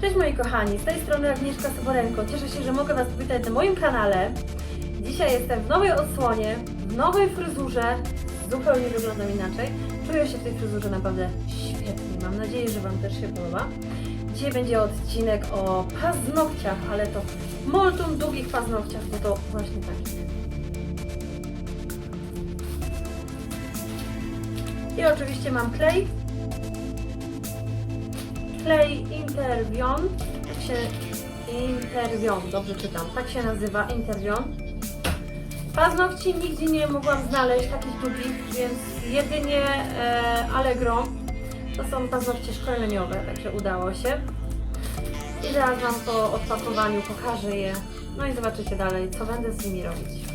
Cześć moi kochani, z tej strony Agnieszka Soborenko. Cieszę się, że mogę Was powitać na moim kanale. Dzisiaj jestem w nowej odsłonie, w nowej fryzurze. Zupełnie wyglądam inaczej. Czuję się w tej fryzurze naprawdę świetnie. Mam nadzieję, że Wam też się podoba. Dzisiaj będzie odcinek o paznokciach, ale to moltum długich paznokciach, bo to właśnie takich. I oczywiście mam klej, klej Intervion, tak się Intervion, dobrze czytam, tak się nazywa Intervion. Paznokci nigdzie nie mogłam znaleźć takich długich, więc jedynie e, Allegro. To są paznokcie szkoleniowe, także udało się. I zaraz Wam po odpakowaniu pokażę je, no i zobaczycie dalej, co będę z nimi robić.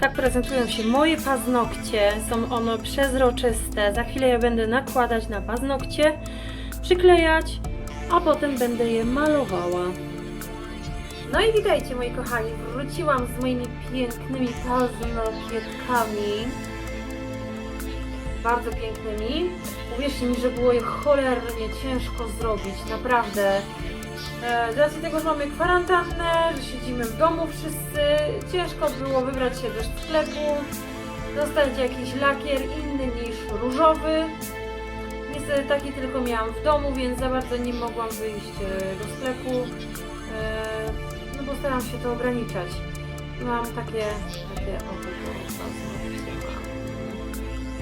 Tak prezentują się moje paznokcie. Są one przezroczyste. Za chwilę je będę nakładać na paznokcie, przyklejać, a potem będę je malowała. No i witajcie moi kochani. Wróciłam z moimi pięknymi paznokietkami. Bardzo pięknymi. Uwierzcie mi, że było je cholernie ciężko zrobić. Naprawdę. E, Z racji tego, że mamy kwarantannę, że siedzimy w domu wszyscy, ciężko było wybrać się do sklepu, dostać jakiś lakier inny niż różowy. Niestety taki tylko miałam w domu, więc za bardzo nie mogłam wyjść e, do sklepu, e, no bo staram się to ograniczać. Mam takie, takie paznokcie,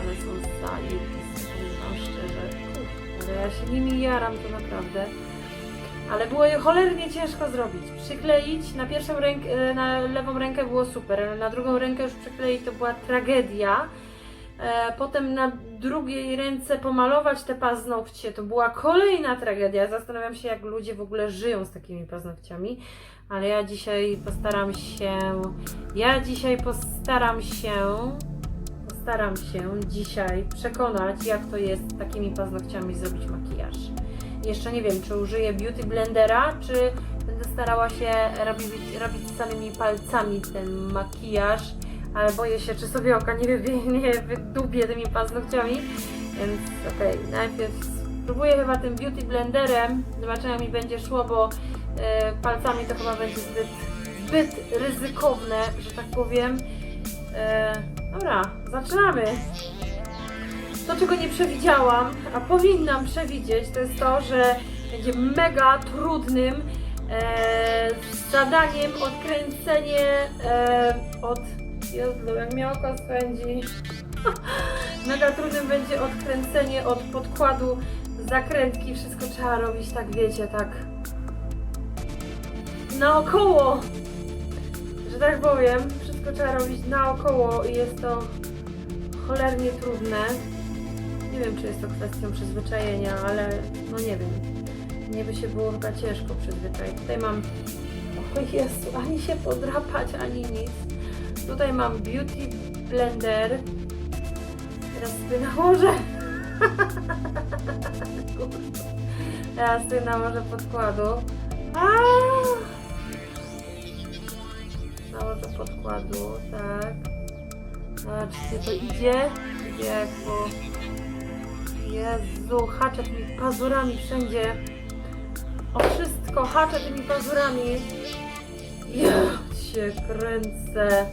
ale są zajebiste, wam szczerze. Ale ja się nimi jaram to naprawdę. Ale było je cholernie ciężko zrobić. Przykleić na pierwszą rękę, na lewą rękę było super, ale na drugą rękę już przykleić to była tragedia. E, Potem na drugiej ręce pomalować te paznokcie to była kolejna tragedia. Zastanawiam się, jak ludzie w ogóle żyją z takimi paznokciami. Ale ja dzisiaj postaram się. Ja dzisiaj postaram się. Postaram się dzisiaj przekonać, jak to jest z takimi paznokciami zrobić makijaż. Jeszcze nie wiem, czy użyję beauty blendera, czy będę starała się robić, robić samymi palcami ten makijaż, ale boję się, czy sobie oka nie, nie wydubię tymi paznokciami, więc okej, najpierw spróbuję chyba tym beauty blenderem, zobaczymy jak mi będzie szło, bo e, palcami to chyba będzie zbyt, zbyt ryzykowne, że tak powiem. E, dobra, zaczynamy. To, czego nie przewidziałam, a powinnam przewidzieć, to jest to, że będzie mega trudnym e, zadaniem odkręcenie e, od. Jezu, jak mnie oko spędzi. mega trudnym będzie odkręcenie od podkładu zakrętki. Wszystko trzeba robić tak, wiecie, tak naokoło. Że tak powiem, wszystko trzeba robić naokoło i jest to cholernie trudne. Nie wiem, czy jest to kwestią przyzwyczajenia, ale no nie wiem. Nie by się było chyba ciężko przyzwyczaić. Tutaj mam, o Jezu, ani się podrapać, ani nic. Tutaj mam Beauty Blender. Teraz sobie nałożę. Teraz sobie nałożę podkładu. Nałożę podkładu, tak. Zobaczcie, to idzie. Idzie jak po... Jezu, haczę tymi pazurami wszędzie. O wszystko, haczę tymi pazurami. Ja się kręcę.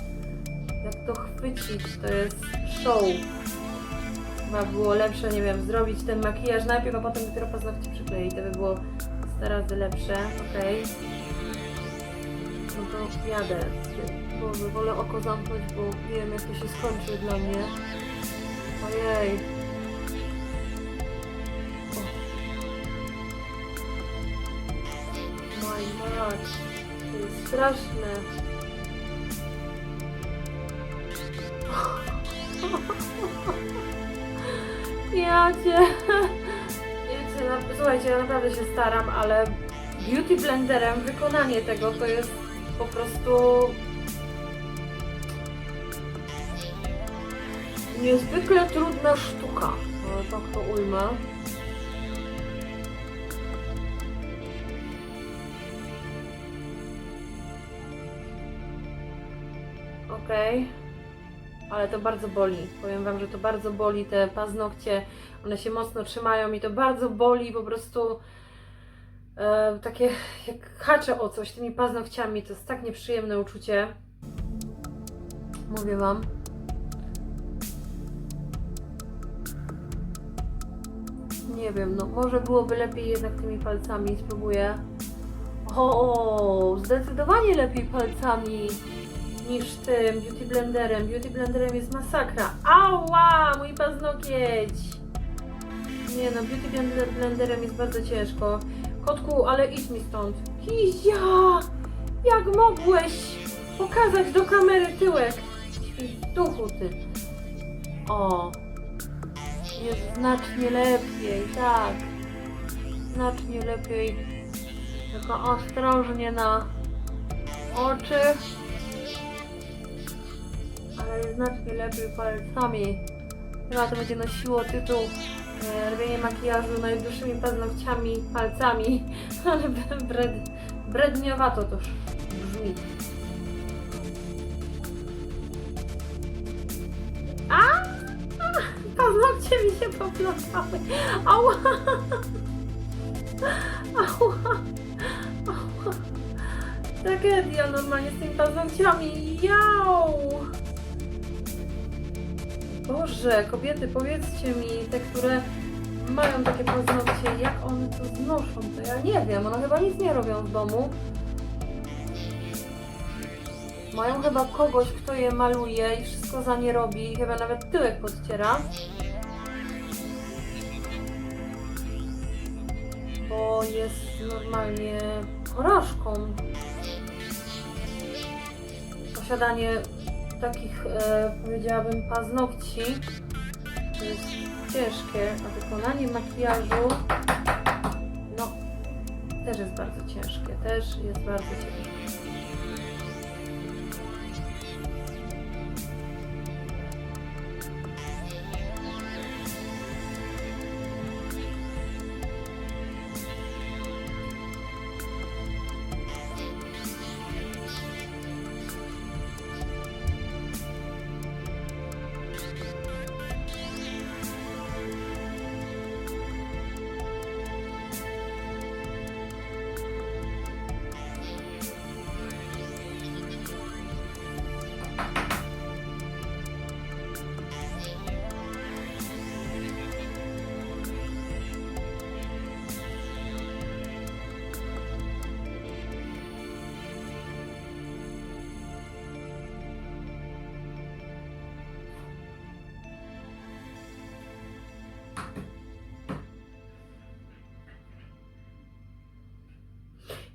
Jak to chwycić, to jest show. Chyba było lepsze, nie wiem, zrobić ten makijaż najpierw, a potem dopiero paznokcie przykleić. To by było 100 razy lepsze, okej. No to jadę. Boże, wolę oko zamknąć, bo wiem jak to się skończy dla mnie. Ojej. God. To jest straszne. Ja cię... No, słuchajcie, ja naprawdę się staram, ale beauty blenderem wykonanie tego to jest po prostu niezwykle trudna sztuka. No, tak to ujmę. Okej. Ale to bardzo boli. Powiem Wam, że to bardzo boli. Te paznokcie, one się mocno trzymają i to bardzo boli. Po prostu e, takie jak haczę o coś tymi paznokciami, to jest tak nieprzyjemne uczucie. Mówię wam. Nie wiem, no może byłoby lepiej jednak tymi palcami, spróbuję. O, zdecydowanie lepiej palcami niż tym beauty blenderem. Beauty blenderem jest masakra. Ała, mój paznokieć! Nie no, beauty blender, blenderem jest bardzo ciężko. Kotku, ale idź mi stąd. Kizia! Jak mogłeś pokazać do kamery tyłek? Świntuchu ty. O. Jest znacznie lepiej, tak. Znacznie lepiej. Tylko ostrożnie na oczy. Ale znacznie lepiej palcami. Chyba to będzie nosiło tytuł e, robienie makijażu najdłuższymi paznokciami, palcami. Ale bred, bredniowato to brzmi. A! Paznokcie mi się poplątały. Ała! Ała! Ała! Tragedia normalnie z tymi paznokciami. Jau! Boże, kobiety, powiedzcie mi, te, które mają takie paznokcie, jak one to znoszą, to ja nie wiem, one chyba nic nie robią w domu. Mają chyba kogoś, kto je maluje i wszystko za nie robi, chyba nawet tyłek podciera. Bo jest normalnie porażką. Posiadanie takich, e, powiedziałabym, paznokci to jest ciężkie, a wykonanie makijażu no też jest bardzo ciężkie, też jest bardzo ciężkie.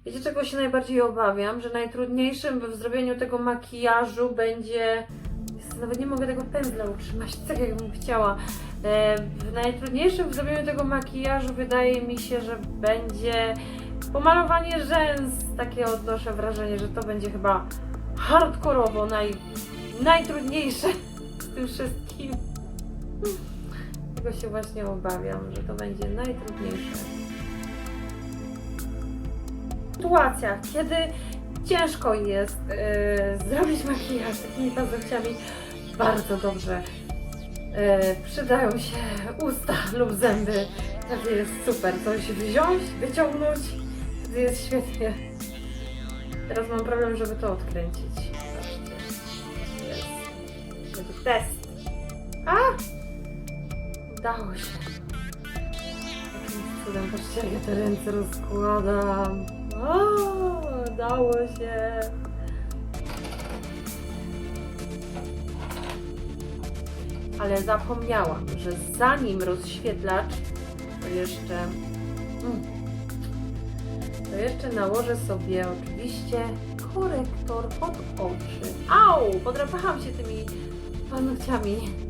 Wiecie, czego się najbardziej obawiam? Że najtrudniejszym w zrobieniu tego makijażu będzie. Nawet nie mogę tego pędzla utrzymać tak, jakbym chciała. E, w najtrudniejszym w zrobieniu tego makijażu wydaje mi się, że będzie pomalowanie rzęs. Takie odnoszę wrażenie, że to będzie chyba hardkorowo naj, najtrudniejsze z tym wszystkim. Tego się właśnie obawiam, że to będzie najtrudniejsze sytuacjach, kiedy ciężko jest e, zrobić makijaż takimi paznokciami, bardzo dobrze e, przydają się usta lub zęby. Wtedy jest super. Coś wziąć, wyciągnąć, wtedy jest świetnie. Teraz mam problem, żeby to odkręcić. Test. A! Udało się. Jakim cudem, patrzcie, jak ja te ręce rozkładam. O, udało się. Ale zapomniałam, że zanim rozświetlacz, to jeszcze. Mm, to jeszcze nałożę sobie oczywiście korektor pod oczy. Au! Podrapałam się tymi paznokciami.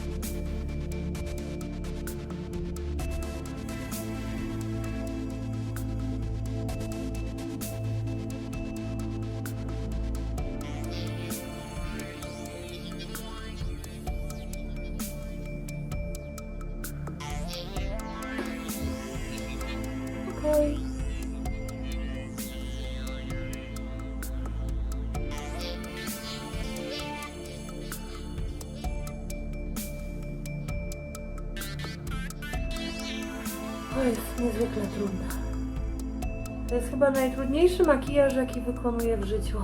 Najtrudniejszy makijaż, jaki wykonuję w życiu.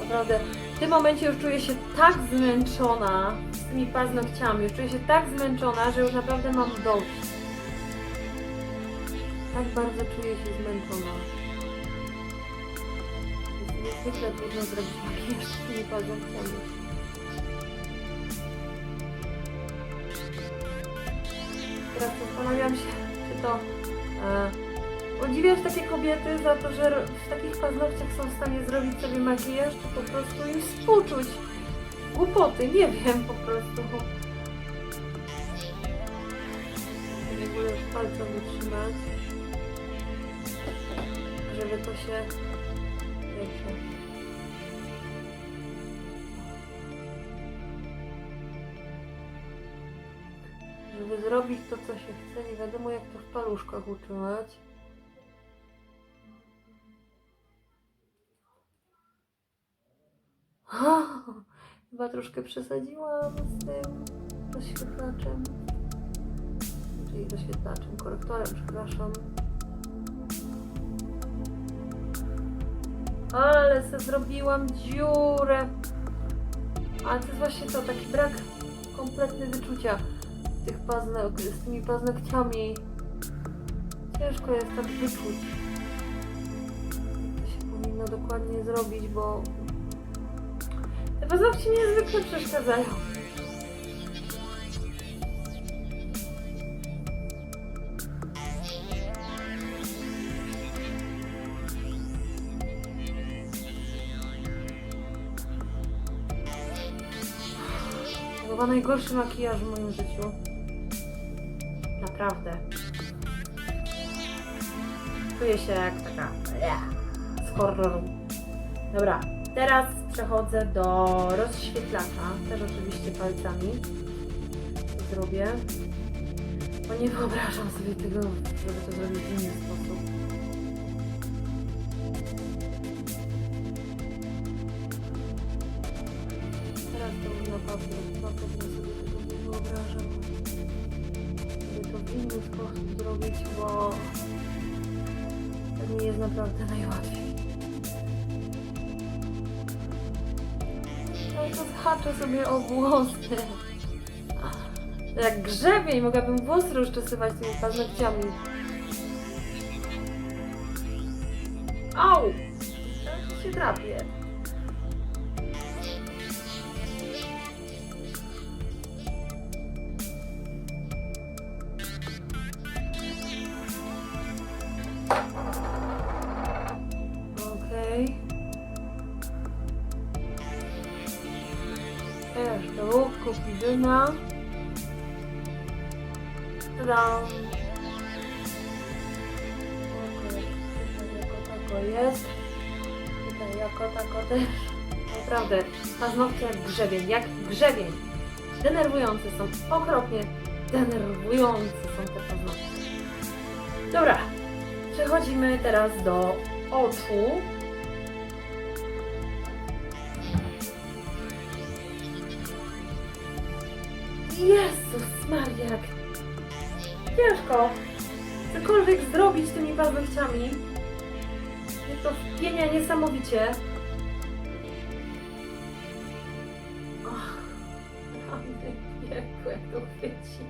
Naprawdę, w tym momencie już czuję się tak zmęczona z tymi paznokciami, już czuję się tak zmęczona, że już naprawdę mam dość. Tak bardzo czuję się zmęczona. Jest niezwykle trudno zrobić makijaż z tymi paznokciami. Teraz zastanawiam się, czy to e, podziwiać takie kobiety za to, że w takich paznokciach są w stanie zrobić sobie makijaż, czy po prostu im współczuć. Głupoty, nie wiem po prostu. Ogóle już palca wytrzymać, żeby to się, wiecie, żeby zrobić to, co się chce, nie wiadomo jak to w paluszkach utrzymać. Chyba troszkę przesadziłam z tym rozświetlaczem. Czyli rozświetlaczem, korektorem, przepraszam. Ale se zrobiłam dziurę. Ale to jest właśnie to, taki brak kompletny wyczucia tych paznok, z tymi paznokciami. Ciężko jest tak wyczuć. To się powinno dokładnie zrobić, bo paznokcie mi niezwykle przeszkadzają. Chyba najgorszy makijaż w moim życiu. Naprawdę. Czuję się jak taka z horroru. Dobra, teraz przechodzę do rozświetlacza. Też oczywiście palcami to zrobię. Bo nie wyobrażam sobie tego, żeby to zrobić w inny sposób. Teraz to już naprawdę, naprawdę sobie tego nie wyobrażam. Żeby to w inny sposób zrobić, bo to nie jest naprawdę najłatwiej. Zhaczę sobie o włosy. Jak grzebień, mogłabym włosy rozczesywać tymi paznokciami. Kupidyna. Tadam. Okej, tutaj jako tako jest. Tutaj jako tako też. Naprawdę, paznokcie jak grzebień, jak grzebień. Denerwujące są, okropnie denerwujące są te paznokcie. Dobra, przechodzimy teraz do oczu. Mnie to wpienia niesamowicie. Och, rany piekło, jak to chwycić.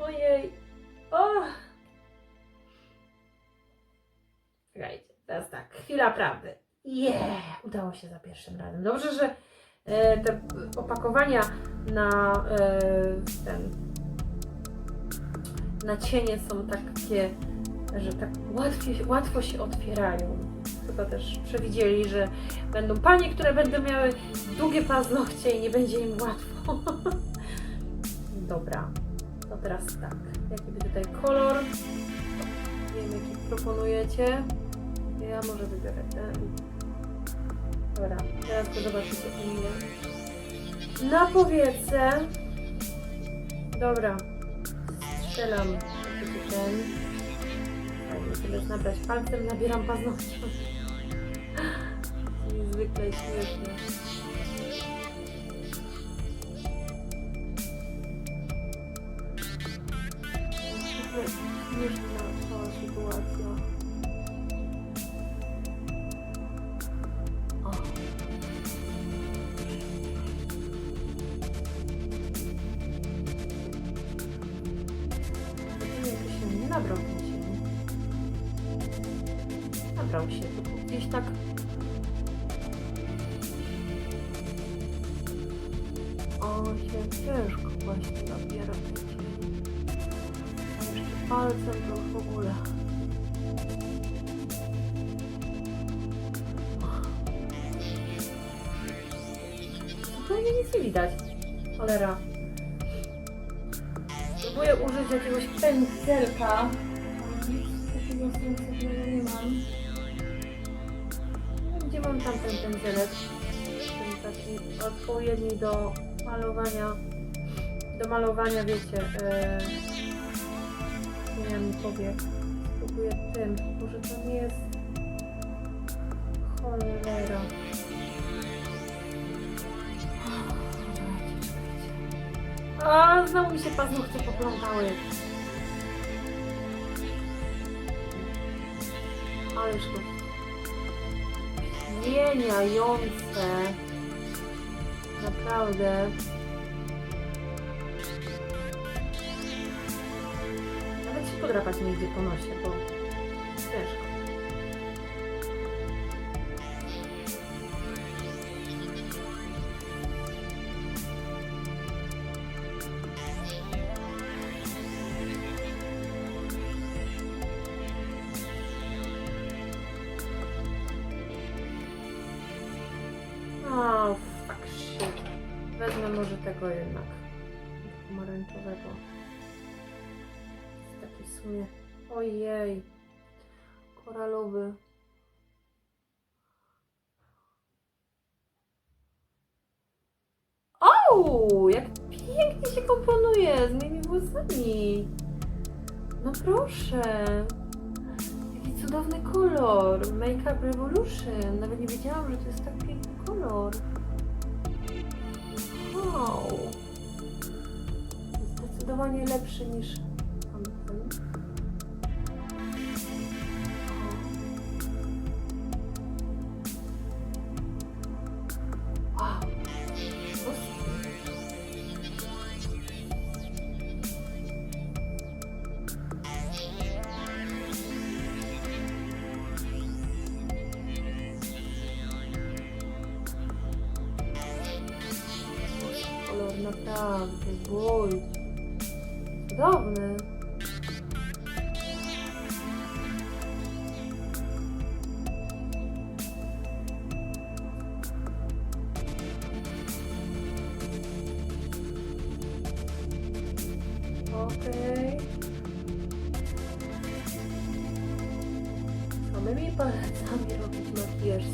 Ojej. Och. Czekajcie, teraz tak, chwila prawdy. Yeah, udało się za pierwszym razem. Dobrze, że e, te opakowania na e, ten na cienie są takie, że tak łatwiej, łatwo się otwierają. Chyba też przewidzieli, że będą panie, które będą miały długie paznokcie i nie będzie im łatwo. Dobra, to teraz tak. Jaki by tutaj kolor? Nie wiem, jaki proponujecie. Ja może wybiorę ten. Dobra, teraz go zobaczycie u mnie. Na powiece. Dobra. Strzelam taki ten. Teraz nabrać palcem, nabieram paznokcie. Niezwykle śmieszne. Zupełnie nic nie widać. Cholera. Próbuję użyć jakiegoś pędzelka. Takiego sensownego nie mam. Gdzie mam tam ten pędzelek? Ten taki odpowiedni do malowania. Do malowania, wiecie. Yy, nie wiem, powie. Spróbuję tym. Może to nie jest. Cholera. A, znowu mi się paznokcie poplątały. Ależ to zmieniające. Naprawdę. Nawet się podrapać nie idzie po nosie, bo ciężko. Ojej. Koralowy. O, jak pięknie się komponuje z moimi włosami. No proszę. Jaki cudowny kolor. Make Up Revolution. Nawet nie wiedziałam, że to jest tak piękny kolor. Wow. Zdecydowanie lepszy niż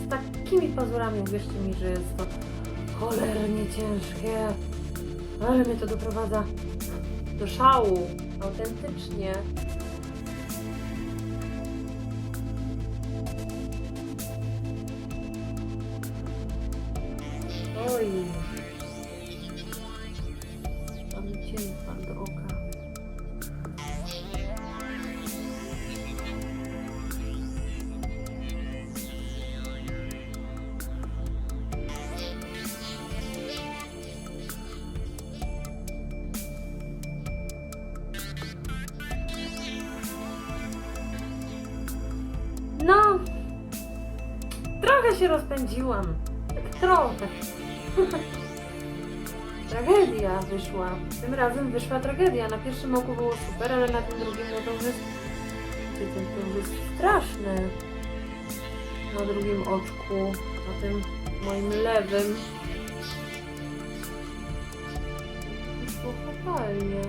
Z takimi pazurami uwierzcie mi, że jest to cholernie ciężkie. Ale mnie to doprowadza do szału. Autentycznie. Wyszła tragedia. Na pierwszym oku było super, ale na tym drugim no to już jest... Ten już jest straszny. Na drugim oczku, na tym moim lewym. Wyszło fatalnie.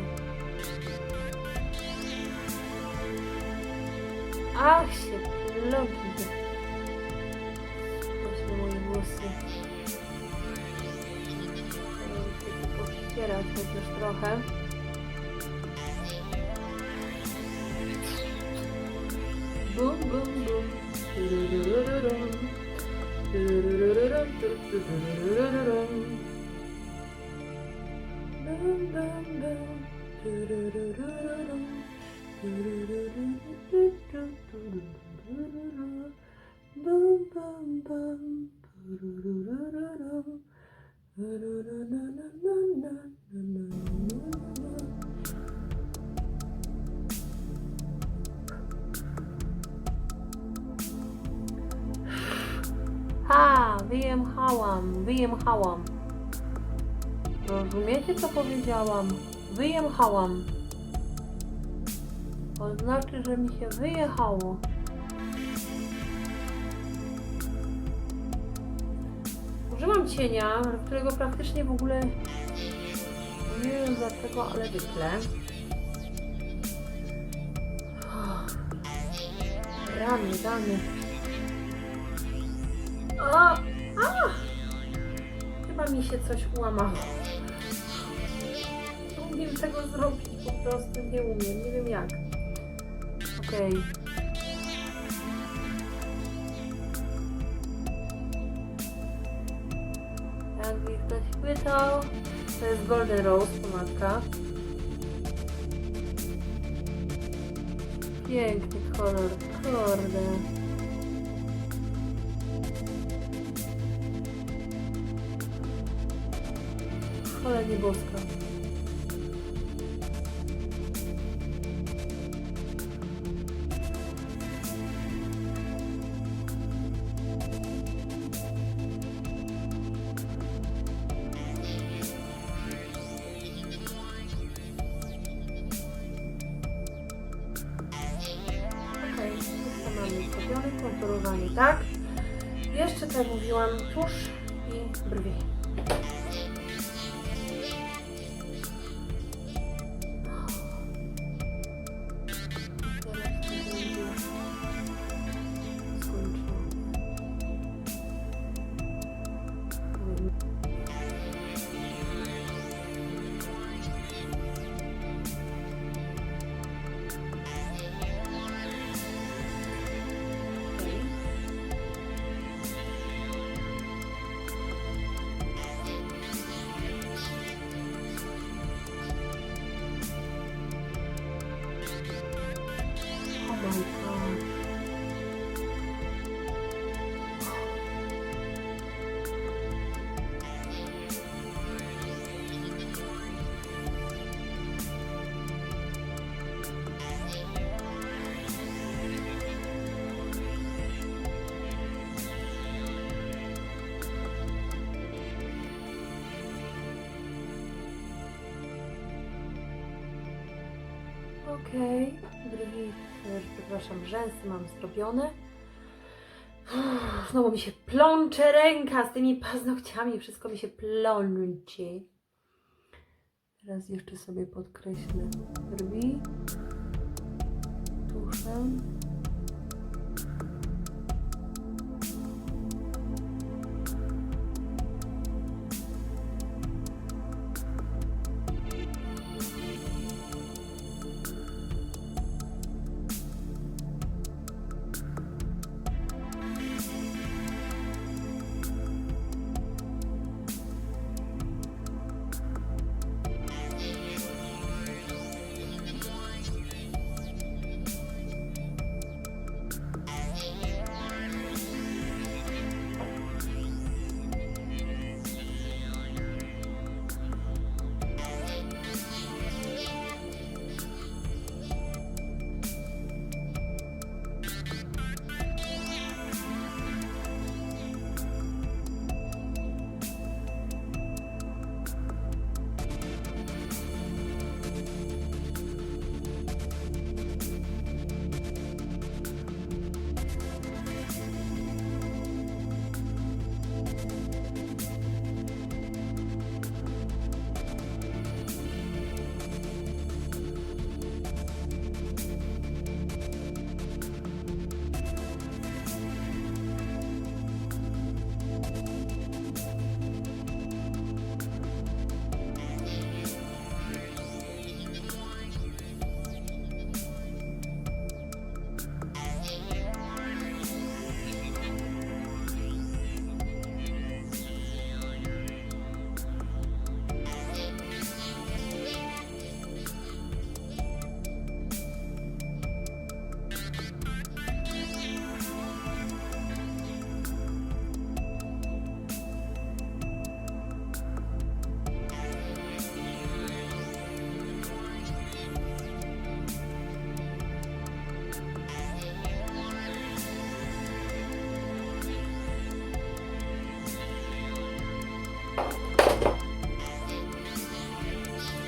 Ach, się logi. Właśnie moje włosy. Muszę pościerać chociaż trochę. Bum bum bum wyjechałam, wyjechałam. Rozumiecie, co powiedziałam? Wyjechałam. To znaczy, że mi się wyjechało. Użyłam cienia, którego praktycznie w ogóle nie wiem dlaczego, ale wyklę. Rany, rany. O! A! Chyba mi się coś ułamało. Nie umiem tego zrobić, po prostu nie umiem, nie wiem jak. Okej. Jakby ktoś pytał, to jest Golden Rose pomadka. Piękny kolor, kurde. Cholernie boska. Okej, brwi, też, przepraszam, rzęsy mam zrobione. Znowu mi się plącze ręka z tymi paznokciami, wszystko mi się plącze. Teraz jeszcze sobie podkreślę brwi, tuszem.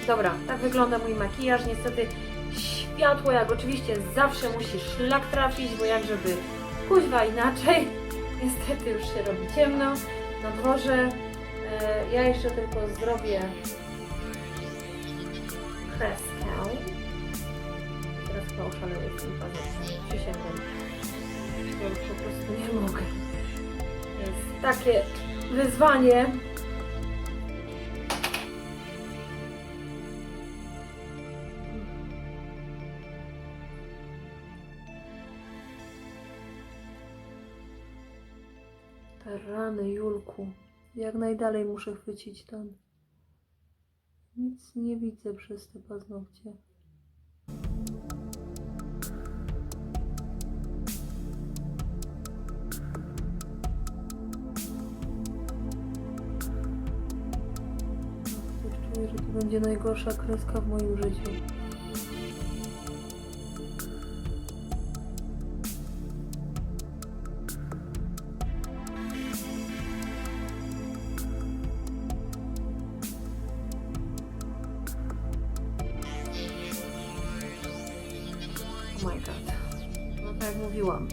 Dobra, tak wygląda mój makijaż. Niestety światło, jak oczywiście zawsze musi szlak trafić, bo jak żeby kuźwa inaczej. Niestety już się robi ciemno na dworze. E, ja jeszcze tylko zrobię kreskę. Teraz chyba oszaleję z tym paznokciem. Przysięgam. Po prostu nie mogę. Jest takie wyzwanie. Rany, Julku. Jak najdalej muszę chwycić ten. Nic nie widzę przez te paznokcie. Czuję, że to będzie najgorsza kreska w moim życiu. Mówiłam.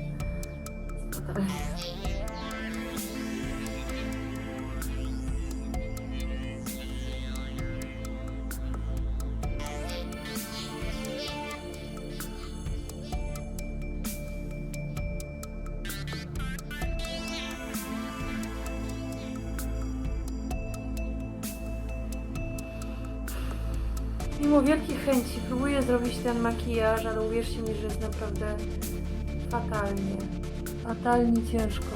Mimo wielkich chęci próbuję zrobić ten makijaż, ale uwierzcie mi, że jest naprawdę fatalnie. Fatalnie ciężko.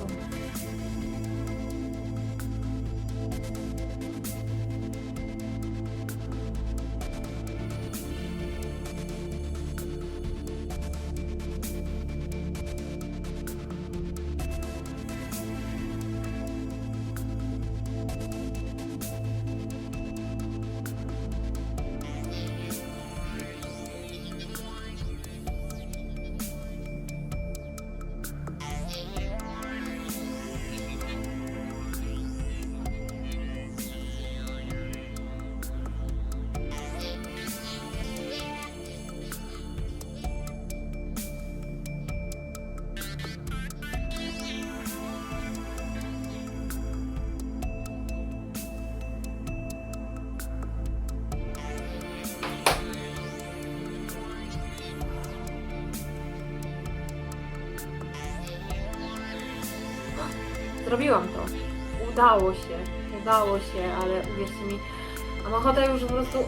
Zrobiłam to. Udało się. Udało się, ale uwierzcie mi, mam ochotę już po prostu